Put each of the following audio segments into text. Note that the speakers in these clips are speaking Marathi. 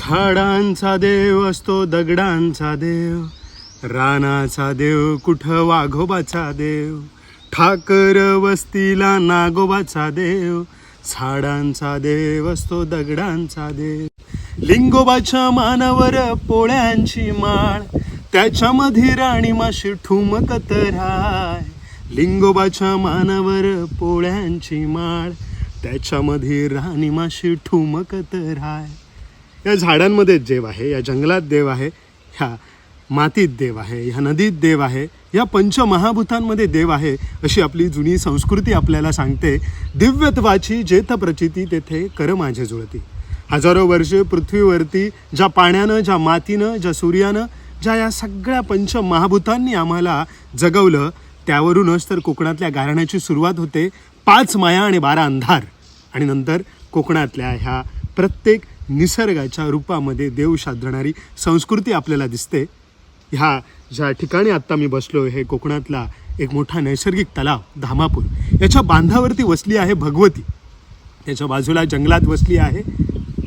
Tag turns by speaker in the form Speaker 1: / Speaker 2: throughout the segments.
Speaker 1: झाडांचा देव असतो दगडांचा देव. रानाचा देव कुठं वाघोबाचा देव. ठाकर वस्तीला नागोबाचा देव. झाडांचा देव असतो दगडांचा देव. लिंगोबाच्या मानावर पोळ्यांची माळ. त्याच्यामध्ये राणी माशी ठुमकत राय लिंगोबाच्या मानावर पोळ्यांची माळ. त्याच्यामध्ये राणी माशी ठुमकत राय या झाडांमध्ये देव आहे या जंगलात देव आहे ह्या मातीत देव आहे ह्या नदीत देव आहे या पंचमहाभूतांमध्ये देव आहे अशी आपली जुनी संस्कृती आपल्याला सांगते. दिव्यत्वाची जेथ प्रचिती तेथे कर माझे जुळती. हजारो वर्षे पृथ्वीवरती ज्या पाण्यानं ज्या मातीनं ज्या सूर्यानं ज्या या सगळ्या पंचमहाभूतांनी आम्हाला जगवलं त्यावरूनच तर कोकणातल्या गारण्याची सुरुवात होते. पाच माया आणि बारा अंधार. आणि नंतर कोकणातल्या ह्या प्रत्येक निसर्गाच्या रूपामध्ये देव शाधणारी संस्कृती आपल्याला दिसते. ह्या ज्या ठिकाणी आत्ता मी बसलो हे कोकणातला एक मोठा नैसर्गिक तलाव धामापूर. याच्या बांधावरती वसली आहे भगवती. त्याच्या बाजूला जंगलात वसली आहे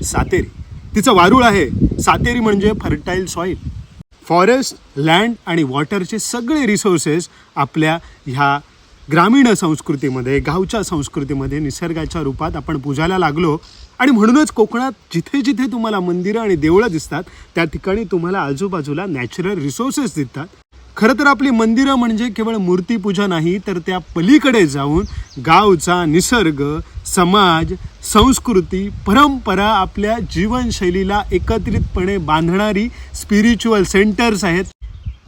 Speaker 1: सातेरी. तिचं वारूळ आहे. सातेरी म्हणजे फर्टाईल सॉईल फॉरेस्ट लँड आणि वॉटरचे सगळे रिसोर्सेस आपल्या ह्या ग्रामीण संस्कृतीमध्ये गावच्या संस्कृतीमध्ये निसर्गाच्या रूपात आपण पूजायला लागलो. आणि म्हणूनच कोकणात जिथे जिथे तुम्हाला मंदिरं आणि देवळं दिसतात त्या ठिकाणी तुम्हाला आजूबाजूला नॅचरल रिसोर्सेस दिसतात. खरं तर आपली मंदिरं म्हणजे केवळ मूर्तीपूजा नाही तर त्या पलीकडे जाऊन गावचा निसर्ग समाज संस्कृती परंपरा आपल्या जीवनशैलीला एकत्रितपणे बांधणारी स्पिरिच्युअल सेंटर्स आहेत.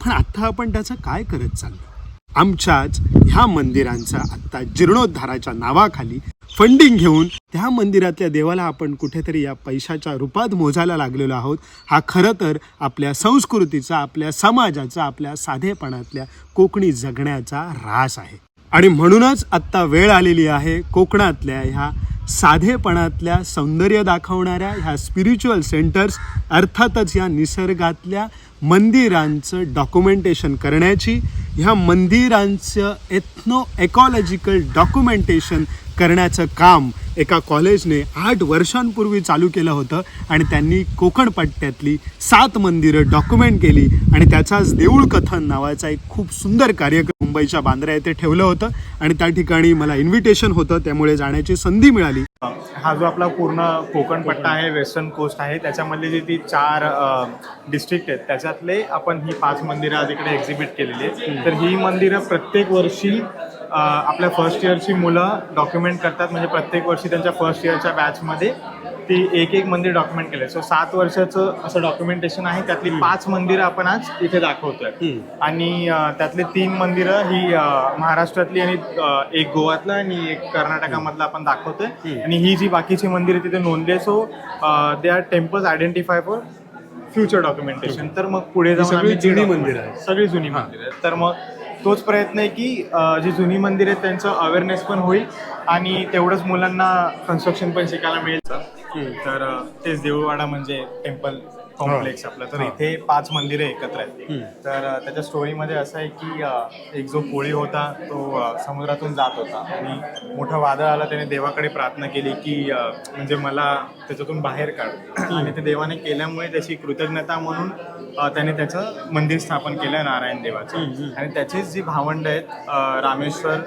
Speaker 1: पण आत्ता आपण त्याचं काय करत चाललो? आमच्याच ह्या मंदिरांचा आत्ता जीर्णोद्धाराच्या नावाखाली फंडिंग घेऊन त्या मंदिरातल्या देवाला आपण कुठेतरी या पैशाच्या रूपात मोजायला लागलेलो आहोत. हा खरं तर आपल्या संस्कृतीचा आपल्या समाजाचा आपल्या साधेपणातल्या कोकणी जगण्याचा ऱ्हास आहे. आणि म्हणूनच आत्ता वेळ आलेली आहे कोकणातल्या ह्या साधेपणातल्या सौंदर्य दाखवणाऱ्या ह्या स्पिरिच्युअल सेंटर्स अर्थातच या निसर्गातल्या मंदिरांचं डॉक्युमेंटेशन करण्याची ह्या मंदिरांचं एथनो एकॉलॉजिकल डॉक्युमेंटेशन करण्याचं काम एका कॉलेजने आठ वर्षांपूर्वी चालू केलं होतं आणि त्यांनी कोकण पट्ट्यातली सात मंदिरं डॉक्युमेंट केली आणि त्याचाच देऊळ कथन नावाचा एक खूप सुंदर कार्यक्रम मुंबईच्या बांद्रा येथे ठेवलं होतं. आणि त्या ठिकाणी मला इन्व्हिटेशन होतं त्यामुळे जाण्याची संधी मिळाली.
Speaker 2: हा जो आपला पूर्ण कोकण पट्टा आहे वेस्टर्न कोस्ट आहे त्याच्यामधले जी ती चार डिस्ट्रिक्ट आहेत त्याच्यातले आपण ही पाच मंदिरं आज इकडे एक्झिबिट केलेली आहेत. तर ही मंदिरं प्रत्येक वर्षी आपल्या फर्स्ट इयरची मुलं डॉक्युमेंट करतात. म्हणजे प्रत्येक वर्षी त्यांच्या फर्स्ट इयरच्या बॅचमध्ये ती एक एक मंदिर डॉक्युमेंट केलं सो सात वर्षाचं असं डॉक्युमेंटेशन आहे. त्यातली पाच मंदिरं आपण आज इथे दाखवतोय. आणि त्यातले तीन मंदिरं ही महाराष्ट्रातली आणि एक गोव्यातलं आणि एक कर्नाटकामधलं आपण दाखवतोय. आणि ही जी बाकीची मंदिरं तिथे नोंदली आहे so they are temples identify for future documentation तर मग पुढे जाऊन
Speaker 1: जुनी मंदिरं आहेत.
Speaker 2: सगळी जुनी मंदिरं आहेत. तर मग तोच प्रयत्न आहे की जी जुनी मंदिर आहेत त्यांचं अवेअरनेस पण होईल आणि तेवढंच मुलांना कन्स्ट्रक्शन पण शिकायला मिळेल. तर तेच देऊळवाडा म्हणजे टेम्पल कॉम्प्लेक्स आपलं. तर इथे पाच मंदिरं एकत्र आहेत. तर त्याच्या स्टोरीमध्ये असं आहे की एक जो कोळी होता तो समुद्रातून जात होता. आणि मोठं वादळ आलं त्याने देवाकडे प्रार्थना केली की म्हणजे मला त्याच्यातून बाहेर काढ. आणि ते देवाने केल्यामुळे त्याची कृतज्ञता म्हणून त्याने त्याचं मंदिर स्थापन केलं नारायण देवाचं. आणि त्याचीच जी भावंड आहेत रामेश्वर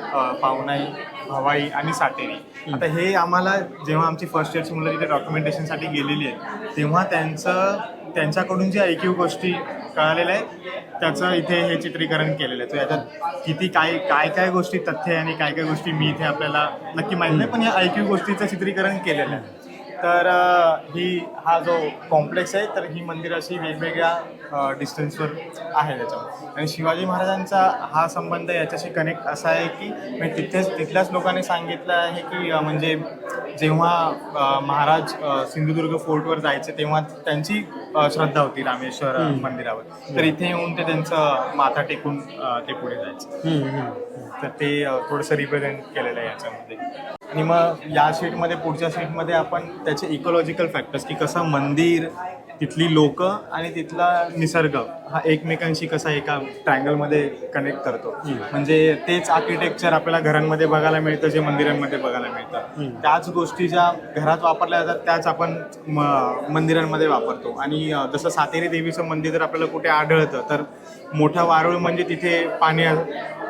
Speaker 2: पावनाई भवाई आणि साटेरी आता हे आम्हाला जेव्हा आमची फर्स्ट इयरची मुलं तिथे डॉक्युमेंटेशनसाठी गेलेली आहेत तेव्हा त्यांचं त्यांच्याकडून जे ऐकीव गोष्टी कळालेल्या आहेत त्याचं इथे हे चित्रीकरण केलेलं आहे. तर याच्यात किती काय काय काय गोष्टी तथ्य आहे आणि काय काय गोष्टी मी इथे आपल्याला नक्की माहीत नाही पण या ऐकीव गोष्टीचं चित्रीकरण केलेलं आहे. तर ही हा जो कॉम्प्लेक्स आहे तर ही मंदिर अशी वेगवेगळ्या डिस्टन्सवर आहे त्याच्यावर. आणि शिवाजी महाराजांचा हा संबंध याच्याशी कनेक्ट असा आहे की म्हणजे तिथेच तिथल्याच लोकांनी सांगितलं आहे की म्हणजे जेव्हा महाराज सिंधुदुर्ग फोर्टवर जायचे तेव्हा त्यांची श्रद्धा होती रामेश्वर मंदिरावर. तर इथे येऊन ते त्यांचं माथा टेकून ते पुढे जायचं. तर ते थोडंसं रिप्रेझेंट केलेलं आहे याच्यामध्ये. आणि मग या शीटमध्ये पुढच्या शीटमध्ये आपण त्याचे इकोलॉजिकल फॅक्टर्स की कसं मंदिर तिथली लोक आणि तिथला निसर्ग हा एकमेकांशी कसा एका ट्रायंगलमध्ये कनेक्ट करतो. म्हणजे तेच आर्किटेक्चर आपल्याला घरांमध्ये बघायला मिळतं जे मंदिरांमध्ये बघायला मिळतं. त्याच गोष्टी ज्या घरात वापरल्या जातात त्याच आपण म- मंदिरांमध्ये वापरतो. आणि जसं सातेरी देवीचं मंदिर जर आपल्याला कुठे आढळतं तर मोठा वारुळ म्हणजे तिथे पाणी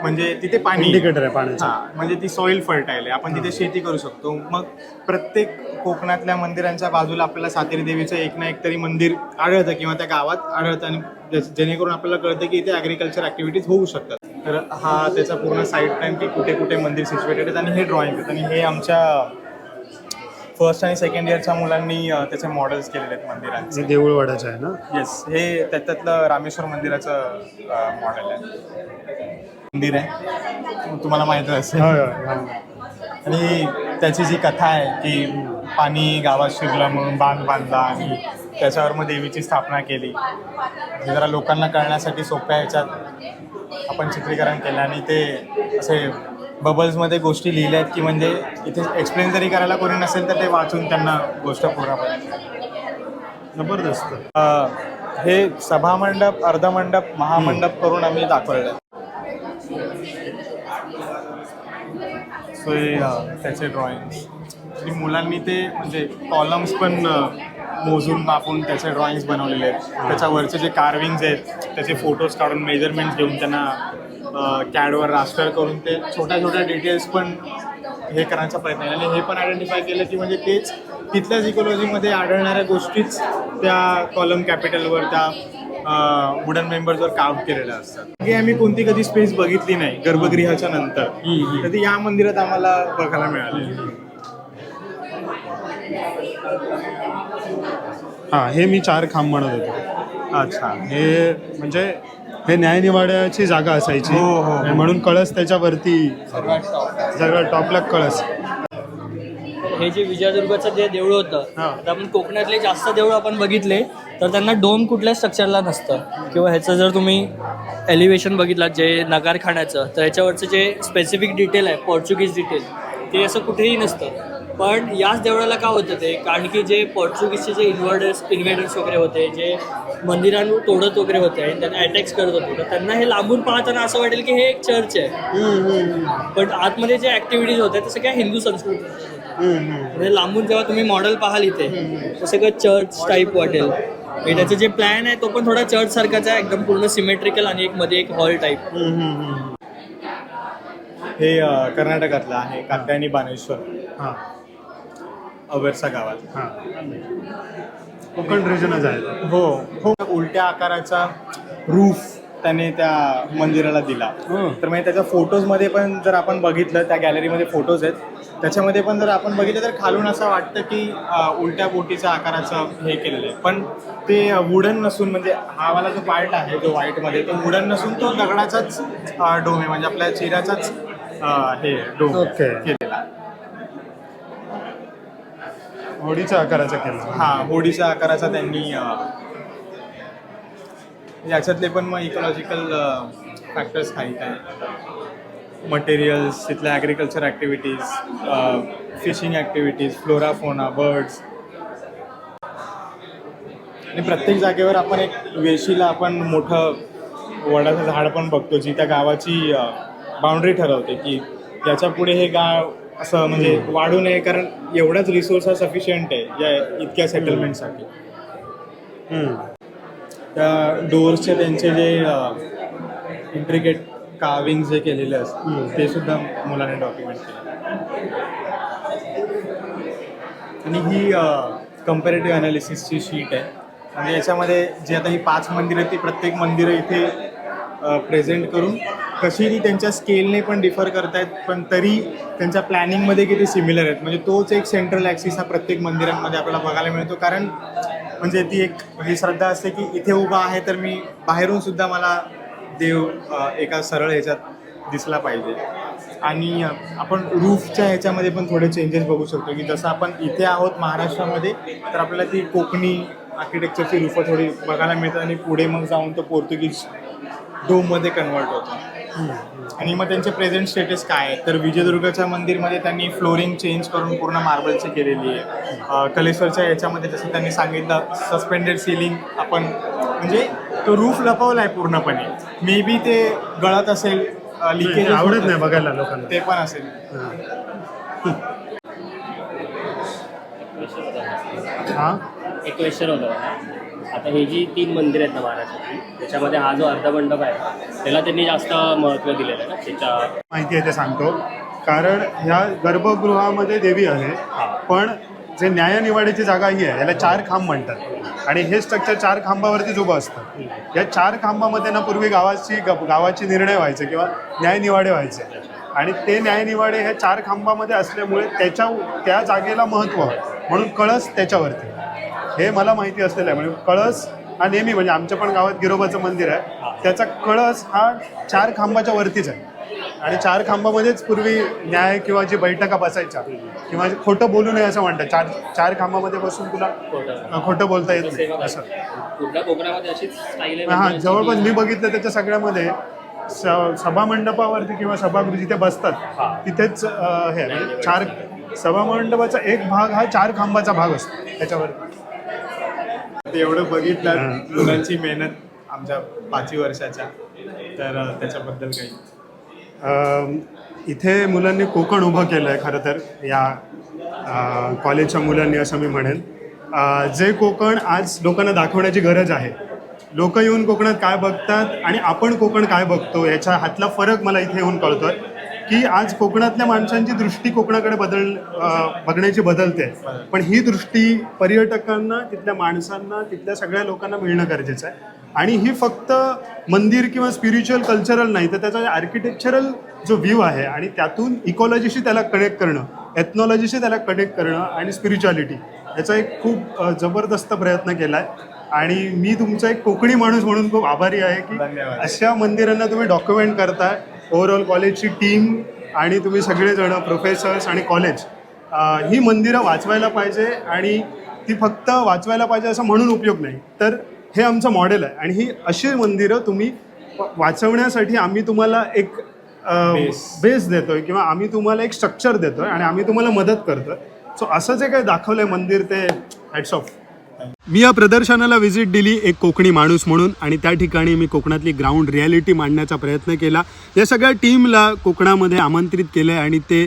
Speaker 2: म्हणजे तिथे पाणी.
Speaker 1: इंडिकेटर आहे पाण्याचं.
Speaker 2: म्हणजे ती सॉइल फर्टाईल आहे. आपण तिथे शेती करू शकतो. मग प्रत्येक कोकणातल्या मंदिरांच्या बाजूला आपल्याला सातेरी देवीचं एक ना एक तरी मंदिर आढळतं किंवा त्या गावात आढळतं आणि जेणेकरून आपल्याला कळतं की इथे ॲग्रिकल्चर ॲक्टिव्हिटीज होऊ शकतात. तर हा त्याचा पूर्ण साईड प्लॅन की कुठे कुठे मंदिर सिच्युएटेड आहेत आणि हे ड्रॉइंग आहेत. आणि हे आमच्या फर्स्ट आणि सेकंड इयरच्या मुलांनी त्याचे मॉडेल्स केलेले आहेत मंदिरांचे.
Speaker 1: जे देऊळवाडाचं आहे ना?
Speaker 2: येस हे त्याच्यातलं रामेश्वर मंदिराचं मॉडेल आहे. मंदिर आहे. तुम्हाला माहीतच असेल. आणि त्याची जी कथा आहे की पाणी गावात शिरलं म्हणून बांध बांधला आणि त्याच्यावर मग देवीची स्थापना केली. जरा लोकांना कळण्यासाठी सोप्या ह्याच्यात आपण चित्रीकरण केलं आणि ते असे बबल्समध्ये गोष्टी लिहिल्या आहेत की म्हणजे इथे एक्सप्लेन जरी करायला कोणी नसेल तर ते वाचून त्यांना गोष्ट पूर्णपणे
Speaker 1: जबरदस्त.
Speaker 2: अ, हे सभामंडप अर्धमंडप महामंडप करून आम्ही दाखवलेलं सो हे त्याचे ड्रॉइंग्स आणि मुलांनी ते म्हणजे कॉलम्स पण मोजून मापून त्याचे ड्रॉइंग्स बनवलेले आहेत. त्याच्यावरचे जे कार्विंग्स आहेत त्याचे फोटोज काढून मेजरमेंट्स घेऊन त्यांना कॅडवर रास्टर करून ते छोट्या छोट्या डिटेल्स पण हे करण्याचा प्रयत्न आहे आणि हे पण आयडेंटिफाय केलं की म्हणजे तेच तिथल्याच इकोलॉजीमध्ये आढळणाऱ्या गोष्टीच त्या कॉलम कॅपिटलवर त्या वुडन मेंबर्सवर काम केलेल्या असतात की आम्ही कोणती कधी स्पेस बघितली नाही गर्भगृहाच्या नंतर. तर ती या मंदिरात आम्हाला बघायला मिळाली.
Speaker 1: हा हे मी चार खांब म्हणत होतो.
Speaker 2: अच्छा.
Speaker 1: हे म्हणजे हे न्यायनिवाड्याची जागा असायची.
Speaker 2: हो, हो, हो.
Speaker 1: आणि म्हणून कळस त्याच्यावरती सगळं टॉपला कळस.
Speaker 3: हे जे विजयदुर्गचं जे देऊळ होतं
Speaker 1: हा.
Speaker 3: आता आपण कोकणातले जास्त देऊळ आपण बघितले तर त्यांना डोम कुठल्याच स्ट्रक्चरला नसतं? किंवा ह्याचं जर तुम्ही एलिव्हेशन बघितलं जे नगारखान्याचं तर ह्याच्यावरचं जे स्पेसिफिक डिटेल आहे पोर्चुगीज डिटेल ते असं कुठेही नसतं. पण याच देवळाला का होतं ते कारण की जे पोर्चुगीजचे जे इन्व्हर्डर्स इन्व्हेडर्स वगैरे होते जे मंदिरांवर तोडत वगैरे होते आणि त्यांना अटॅक्स करत होते तर त्यांना हे लांबून पाहताना असं वाटेल की हे एक चर्च आहे. पण आतमध्ये जे ॲक्टिव्हिटीज होत्या ते सगळ्या हिंदू संस्कृती म्हणजे लांबून जेव्हा तुम्ही मॉडेल पाहाल इथे तर सगळं चर्च टाईप वाटेल. आणि त्याचं जे प्लॅन आहे तो पण थोडा चर्च सारखाच आहे एकदम पूर्ण सिमेट्रिकल आणि एक मध्ये एक हॉल टाईप
Speaker 2: हे कर्नाटकातलं आहे कात्यायनी बानेश्वर.
Speaker 1: हा.
Speaker 2: अवेरसा गावात.
Speaker 1: हा. कोकण रिजनच आहे.
Speaker 2: हो. हो. उलट्या आकाराचा रूफ त्याने त्या मंदिराला दिला.
Speaker 1: हं.
Speaker 2: तर म्हणजे त्याच्या फोटोजमध्ये पण जर आपण बघितलं त्या गॅलरीमध्ये फोटोज आहेत. त्याच्यामध्ये पण जर आपण बघितलं तर खालून असं वाटतं की अ, उलट्या बोटीच्या आकाराचं हे केलेलं आहे. पण ते वुडन नसून म्हणजे हा वाला जो पार्ट आहे जो व्हाईटमध्ये तो वुडन नसून तो दगडाचाच डोम आहे. म्हणजे आपल्या चिराचाच अ, हे डोम आहे
Speaker 1: Okay.
Speaker 2: केलेला
Speaker 1: होडीच्या आकाराचा केला.
Speaker 2: हा होडीच्या आकाराचा त्यांनी याच्यातले पण मग इकॉलॉजिकल फॅक्टर्स काही काय? मटेरियल्स तिथल्या agriculture activities fishing activities flora fauna birds आणि प्रत्येक जागेवर आपण एक वेशीला आपण मोठं वडाचं झाड पण बघतो जी त्या गावाची बाउंड्री ठरवते की याच्यापुढे हे गाव असं म्हणजे वाढू नये कारण एवढाच रिसोर्स हा सफिशियंट आहे या इतक्या सेटलमेंटसाठी. त्या डोअर्सचे त्यांचे जे इंट्रिकेट काविंग जे केलेले असतात ते सुद्धा मुलाने डॉक्युमेंट केले. आणि ही कम्पॅरेटिव्ह अनालिसिसची शीट आहे. आणि याच्यामध्ये जी आता ही पाच मंदिरं ती प्रत्येक मंदिरं इथे प्रेझेंट करून कशी ती त्यांच्या स्केलने पण डिफर करतायत पण तरी त्यांच्या प्लॅनिंगमध्ये किती सिमिलर आहेत. म्हणजे तोच एक सेंट्रल ॲक्सिस हा प्रत्येक मंदिरांमध्ये आपल्याला बघायला मिळतो. कारण म्हणजे ती एक ही श्रद्धा असते की इथे उभा आहे तर मी बाहेरून सुद्धा मला देव एका सरळ ह्याच्यात दिसला पाहिजे. आणि आपण रूफच्या ह्याच्यामध्ये पण थोडे चेंजेस बघू शकतो की जसं आपण इथे आहोत महाराष्ट्रामध्ये तर आपल्याला ती कोकणी आर्किटेक्चरची रूफं थोडी बघायला मिळतात आणि पुढे मग जाऊन तो पोर्तुगीज डोममध्ये कन्वर्ट होतो. आणि मग त्यांचे प्रेझेंट स्टेटस काय आहे? तर विजयदुर्गच्या मंदिरमध्ये त्यांनी फ्लोरिंग चेंज करून पूर्ण मार्बलची केलेली आहे. कलेश्वरच्या याच्यामध्ये जसं त्यांनी सांगितलं सस्पेंडेड सिलिंग आपण म्हणजे तो रूफ लपवला आहे पूर्णपणे. मे बी ते गळत असेल लिकेज
Speaker 1: आवडत नाही बघायला लोकांना.
Speaker 2: ते पण असेल.
Speaker 1: हा.
Speaker 4: एक क्वेश्चन होतं. आता ही जी तीन मंदिर आहेत ना महाराष्ट्रातली त्याच्यामध्ये हा जो अर्धमंडप आहे त्याला त्यांनी जास्त महत्त्व दिलेलं आहे ना त्याच्या
Speaker 1: माहिती आहे ते सांगतो. कारण ह्या गर्भगृहामध्ये देवी आहे पण जे न्यायनिवाड्याची जागा ही आहे याला चार खांब म्हणतात. आणि हे स्ट्रक्चर चार खांबावरतीच उभं असतं. या चार खांबामध्ये ना पूर्वी गावाची गावाचे निर्णय व्हायचे किंवा न्यायनिवाडे व्हायचे. आणि ते न्यायनिवाडे हे चार खांबामध्ये असल्यामुळे त्याच्या त्या जागेला महत्त्व. म्हणून कळस त्याच्यावरती. हे मला माहिती असलेलं आहे. म्हणजे कळस हा नेहमी म्हणजे आमच्या पण गावात गिरोबाचं मंदिर आहे. त्याचा कळस हा चार खांबाच्या वरतीच आहे. आणि चार खांबामध्येच पूर्वी न्याय किंवा जी बैठका बसायच्या किंवा खोटं बोलू नये असं म्हणतात चार चार खांबामध्ये बसून तुला खोटं. बोलता येत नाही. असं. हा
Speaker 4: मंदिरांची
Speaker 1: जवळपास मी बघितलं त्याच्या सगळ्यामध्ये स- सभामंडपावरती किंवा सभागृह जिथे बसतात तिथेच हे आहे. म्हणजे चार सभामंडपाचा एक भाग हा चार खांबाचा भाग असतो. त्याच्यावर
Speaker 2: ते एवढं बघितलं मुलांची मेहनत आमच्या पाचवी वर्षाच्या तर त्याच्याबद्दल काही.
Speaker 1: इथे मुलांनी कोकण उभं केलं आहे खरं तर या कॉलेजच्या मुलांनी असं मी म्हणेन. जे कोकण आज लोकांना दाखवण्याची गरज आहे लोक येऊन कोकणात काय बघतात आणि आपण कोकण काय बघतो याच्या हातला फरक मला इथे येऊन कळतोय. की आज कोकणातल्या माणसांची दृष्टी कोकणाकडे बदल बघण्याची बदलते. पण ही दृष्टी पर्यटकांना तिथल्या माणसांना तिथल्या सगळ्या लोकांना मिळणं गरजेचं आहे. आणि ही फक्त मंदिर किंवा स्पिरिच्युअल कल्चरल नाही तर त्याचा आर्किटेक्चरल जो व्ह्यू आहे आणि त्यातून इकॉलॉजीशी त्याला कनेक्ट करणं एथनॉलॉजीशी त्याला कनेक्ट करणं आणि स्पिरिच्युअलिटी याचा एक खूप जबरदस्त प्रयत्न केला आहे आणि मी तुमचा एक कोकणी माणूस म्हणून खूप आभारी आहे की. अशा मंदिरांना तुम्ही डॉक्युमेंट करताय. ओव्हरऑल कॉलेजची टीम आणि तुम्ही सगळेजण प्रोफेसर्स आणि कॉलेज ही मंदिरं वाचवायला पाहिजे आणि ती फक्त वाचवायला पाहिजे असं म्हणून उपयोग नाही. तर हे आमचं मॉडेल आहे आणि ही अशी मंदिरं तुम्ही वाचवण्यासाठी आम्ही तुम्हाला एक. बेस देतोय किंवा आम्ही तुम्हाला एक स्ट्रक्चर देतोय आणि आम्ही तुम्हाला मदत करतोय. सो असं जे काही दाखवलंय मंदिर ते हॅट्स ऑफ मी या प्रदर्शनाला व्हिजिट दिली एक कोकणी माणूस म्हणून आणि त्या ठिकाणी मी कोकणातली ग्राउंड रियालिटी मांडण्याचा प्रयत्न केला. या सगळ्या टीमला कोकणामध्ये आमंत्रित केलं आहे आणि ते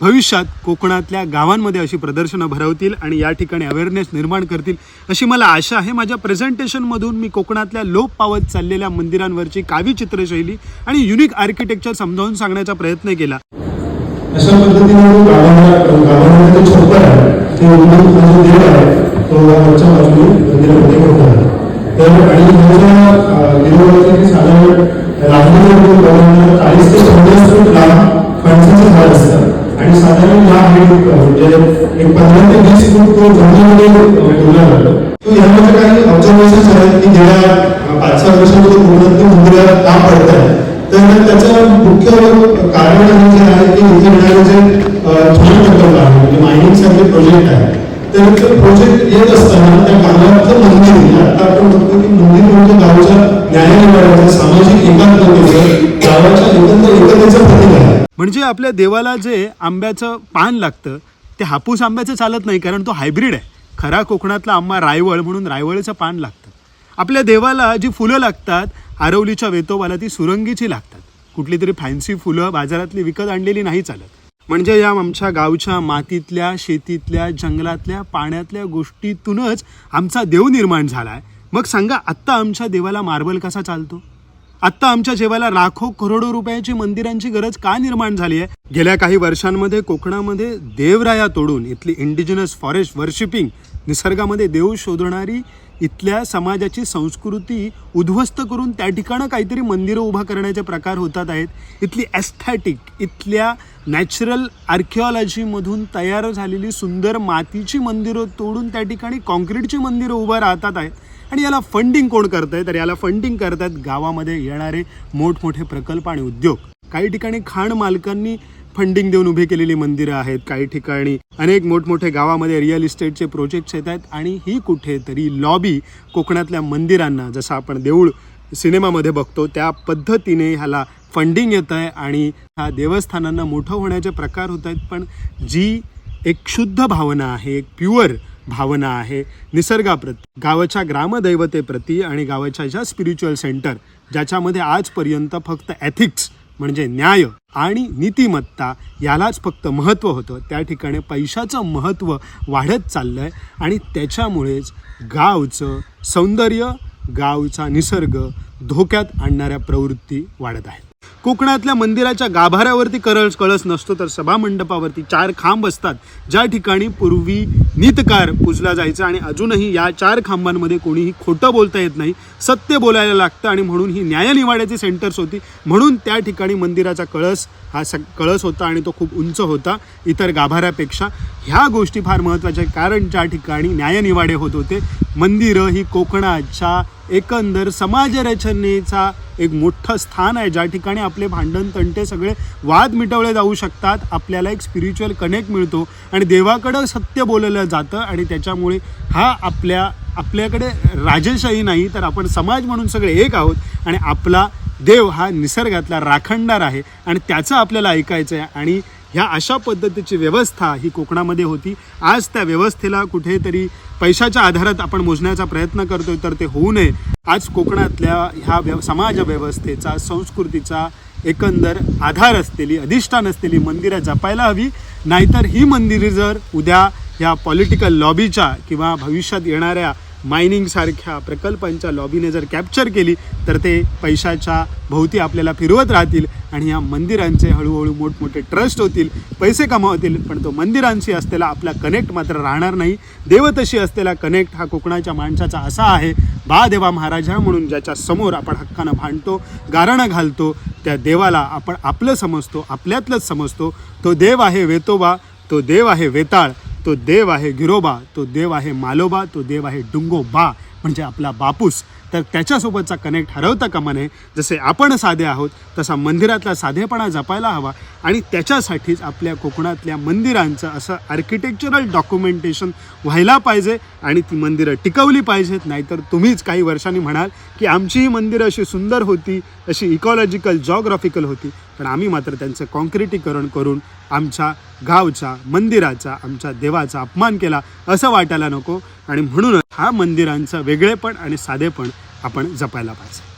Speaker 1: भविष्यात कोकणातल्या गावांमध्ये अशी प्रदर्शनं भरवतील आणि या ठिकाणी अवेअरनेस निर्माण करतील अशी मला आशा आहे. माझ्या प्रेझेंटेशनमधून मी कोकणातल्या लोप पावत चाललेल्या मंदिरांवरची कावी चित्रशैली आणि युनिक आर्किटेक्चर समजावून सांगण्याचा प्रयत्न केला.
Speaker 5: अशा पद्धतीने जो बाजूने मंदिरामध्ये मोठा आहे तर आणि ह्याच्या गिरोवरती साधारण लागलेलं चाळीस ते पन्नास फूट लांब फणसाचं झाड असतं. आणि साधारण या हाईट म्हणजे एक पंधरा ते वीस फूट तो जमिनीमध्ये ठेवला जातो. तो यामध्ये काही ऑब्झर्वेशन आहेत की गेल्या पाच सहा वर्षामध्ये कोकणातली मंदिरात का पडत आहेत तर त्याचं मुख्य कारण आहे जे आहे की इथे येणारे जे थोडं प्रकल्प आहे म्हणजे मायनिंग सारखे प्रोजेक्ट आहे. त्यानंतर प्रोजेक्ट येत असताना त्या गावातलं मंदिर आता आपण म्हणतो की मंदिर म्हणजे गावच्या न्यायालयाचं सामाजिक एकात्मतेचं गावाच्या एकंदर एकतेचं प्रतीक आहे.
Speaker 1: म्हणजे आपल्या देवाला जे आंब्याचं पान लागतं ते हापूस आंब्याचं चालत नाही कारण तो हायब्रिड आहे. खरा कोकणातला आंबा रायवळ म्हणून रायवळचं पान लागतं. आपल्या देवाला जी फुलं लागतात आरवलीच्या वेतोबाला ती सुरंगीची लागतात. कुठली तरी फॅन्सी फुलं बाजारातली विकत आणलेली नाही चालत. म्हणजे या आमच्या गावच्या मातीतल्या शेतीतल्या जंगलातल्या पाण्यातल्या गोष्टीतूनच आमचा देव निर्माण झाला आहे मग सांगा आत्ता आमच्या देवाला मार्बल कसा चालतो? आत्ता आमच्या जेवायला लाखो करोडो रुपयाची मंदिरांची गरज का निर्माण झाली आहे? गेल्या काही वर्षांमध्ये कोकणामध्ये देवराया तोडून इथली इंडिजिनस फॉरेस्ट वर्शिपिंग निसर्गामध्ये देव शोधणारी इथल्या समाजाची संस्कृती उद्ध्वस्त करून त्या ठिकाणं काहीतरी मंदिरं उभा करण्याचे प्रकार होतात आहेत. इथली ॲस्थॅटिक इथल्या नॅचरल आर्किओलॉजीमधून तयार झालेली सुंदर मातीची मंदिरं तोडून त्या ठिकाणी कॉन्क्रीटची मंदिरं उभं राहतात आहेत. आणि याला फंडिंग कोण करत आहे तर याला फंडिंग करत आहेत गावामध्ये येणारे मोठमोठे प्रकल्प आणि उद्योग. काही ठिकाणी खाण मालकांनी फंडिंग देऊन उभी केलेली मंदिरं आहेत काही ठिकाणी. अनेक मोठमोठे गावामध्ये रिअल इस्टेटचे प्रोजेक्ट्स येत आहेत आणि ही कुठेतरी लॉबी कोकणातल्या मंदिरांना जसं आपण देऊळ सिनेमामध्ये बघतो त्या पद्धतीने ह्याला फंडिंग येतं आहे आणि ह्या देवस्थानांना मोठं होण्याचे प्रकार होत आहेत. पण जी एक शुद्ध भावना आहे एक प्युअर भावना आहे निसर्गाप्रती गावाच्या ग्रामदैवतेप्रती आणि गावाच्या ज्या स्पिरिच्युअल सेंटर ज्याच्यामध्ये आजपर्यंत फक्त एथिक्स म्हणजे न्याय आणि नीतिमत्ता यालाच फक्त महत्त्व होतं. त्या ठिकाणी पैशाचं महत्त्व वाढत चाललं आहे आणि त्याच्यामुळेच गावचं सौंदर्य गावचा निसर्ग धोक्यात आणणाऱ्या प्रवृत्ती वाढत आहेत. कोकणातल्या मंदिराच्या गाभाऱ्यावरती कळस कळस नसतो तर सभामंडपावरती चार खांब असतात. ज्या ठिकाणी पूर्वी नीतकार पूजला जायचा आणि अजूनही या चार खांबांमध्ये कोणीही खोटं बोलता येत नाही सत्य बोलायला लागतं आणि म्हणून ही न्यायनिवाड्याची सेंटर्स होती. म्हणून त्या ठिकाणी मंदिराचा कळस हा स कळस होता आणि तो खूप उंच होता इतर गाभाऱ्यापेक्षा. ह्या गोष्टी फार महत्त्वाच्या कारण ज्या ठिकाणी न्यायनिवाडे होत होते मंदिरं ही कोकणाच्या एकंदर समाजरचनेचा एक मोठं स्थान आहे. ज्या ठिकाणी आपले भांडण तंटे सगळे वाद मिटवले जाऊ शकतात. आपल्याला एक स्पिरिच्युअल कनेक्ट मिळतो आणि देवाकडं सत्य बोललं जातं आणि त्याच्यामुळे हा आपल्या आपल्याकडे राजेशाही नाही तर आपण समाज म्हणून सगळे एक आहोत आणि आपला देव हा निसर्गातला राखणदार आहे आणि त्याचं आपल्याला ऐकायचं आहे आणि ह्या अशा पद्धतीची व्यवस्था ही कोकणामध्ये होती. आज त्या व्यवस्थेला कुठेतरी पैशाच्या आधारात आपण मोजण्याचा प्रयत्न करतोय तर ते होऊ नये. आज कोकणातल्या ह्या व्यव समाज व्यवस्थेचा संस्कृतीचा एकंदर आधार असलेली अधिष्ठान असलेली मंदिरं जपायला हवी. नाहीतर ही मंदिरे जर उद्या ह्या पॉलिटिकल लॉबीच्या किंवा भविष्यात येणाऱ्या मायनिंगसारख्या प्रकल्पांच्या लॉबीने जर कॅप्चर केली तर ते पैशाच्या भोवती आपल्याला फिरवत राहतील आणि या मंदिरांचे हळूहळू मोठमोठे ट्रस्ट होतील पैसे कमावतील. पण तो मंदिरांशी असलेला आपला कनेक्ट मात्र राहणार नाही. देवतशी असलेला कनेक्ट हा कोकणाच्या माणसाचा असा आहे बा देवा महाराजा म्हणून ज्याच्या समोर आपण हक्कानं भांडतो गारणं घालतो त्या देवाला आपण आपलं समजतो आपल्यातलंच समजतो. तो देव आहे वेतोबा तो देव आहे वेताळ. तो देव आहे गिरोबा तो देव आहे मालोबा तो देव आहे डुंगोबा. म्हणजे आपला बापूस. तर त्याच्यासोबतचा कनेक्ट हरवता कामा नये. जसे आपण साधे आहोत तसा मंदिरातला साधेपणा जपायला हवा. आणि त्याच्यासाठीच आपल्या कोकणातल्या मंदिरांचं असं आर्किटेक्चरल डॉक्युमेंटेशन व्हायला पाहिजे आणि ती मंदिरं टिकवली पाहिजेत. नाहीतर तुम्हीच काही वर्षांनी म्हणाल की आमची ही मंदिरं अशी सुंदर होती अशी इकॉलॉजिकल जॉग्राफिकल होती. पण आम्ही मात्र त्यांचं कॉन्क्रिटीकरण करून आमच्या गावचा मंदिराचा आमच्या देवाचा अपमान केला. असं वाटायला नको. आणि म्हणूनच हा मंदिरांचं वेगळेपण आणि साधेपण आपण जपायला पाहिजे.